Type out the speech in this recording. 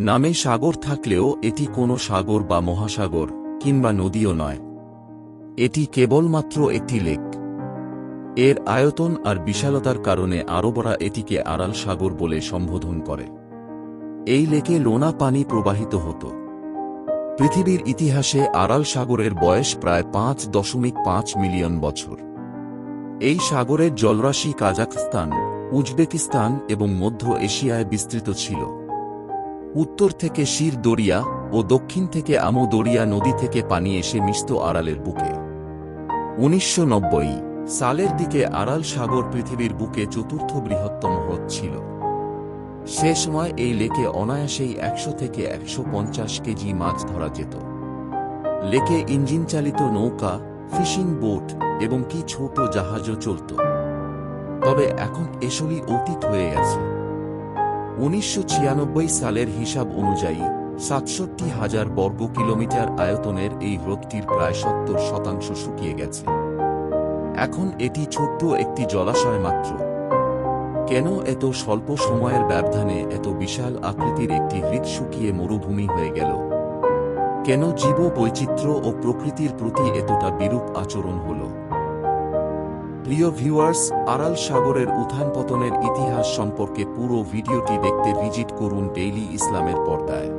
নামে সাগর থাকলেও এটি কোনো সাগর বা মহাসাগর, কিংবা নদীও নয়। এটি কেবলমাত্র একটি লেক। এর আয়তন আর বিশালতার কারণে আরবরা এটিকে আড়াল সাগর বলে সম্বোধন করে। এই লেকে লোনা পানি প্রবাহিত হতো। পৃথিবীর ইতিহাসে আড়াল সাগরের বয়স প্রায় পাঁচ দশমিক পাঁচ মিলিয়ন বছর। এই সাগরের জলরাশি কাজাখস্তান, উজবেকিস্তান এবং মধ্য এশিয়ায় বিস্তৃত ছিল। উত্তর থেকে শির দরিয়া ও দক্ষিণ থেকে আমো দরিয়া নদী থেকে পানি এসে মিশত আড়ালের বুকে। উনিশশো নব্বই, সালের দিকে আড়াল সাগর পৃথিবীর বুকে চতুর্থ বৃহত্তম হ্রদ ছিল। সে সময় এই লেকে অনায়াসেই একশো থেকে একশো পঞ্চাশ কেজি মাছ ধরা যেত। লেকে ইঞ্জিন চালিত নৌকা, ফিশিং বোট এবং কি ছোট জাহাজও চলত। তবে এখন এসবই অতীত হয়ে গেছে। উনিশশো ছিয়ানব্বই সালের হিসাব অনুযায়ী, সাতষট্টি হাজার বর্গ কিলোমিটার আয়তনের এই হ্রদটির প্রায় সত্তর শতাংশ শুকিয়ে গেছে। এখন এটি ছোট্ট একটি জলাশয় মাত্র। কেন এত স্বল্প সময়ের ব্যবধানে এত বিশাল আকৃতির একটি হৃদ শুকিয়ে মরুভূমি হয়ে গেল? কেন জীব বৈচিত্র্য ও প্রকৃতির প্রতি এতটা বিরূপ আচরণ হল? প্রিয় ভিউয়ার্স, আড়াল সাগরের উত্থান পতনের ইতিহাস সম্পর্কে পুরো ভিডিওটি দেখতে ভিজিট করুন ডেইলি ইসলামের পর্দায়।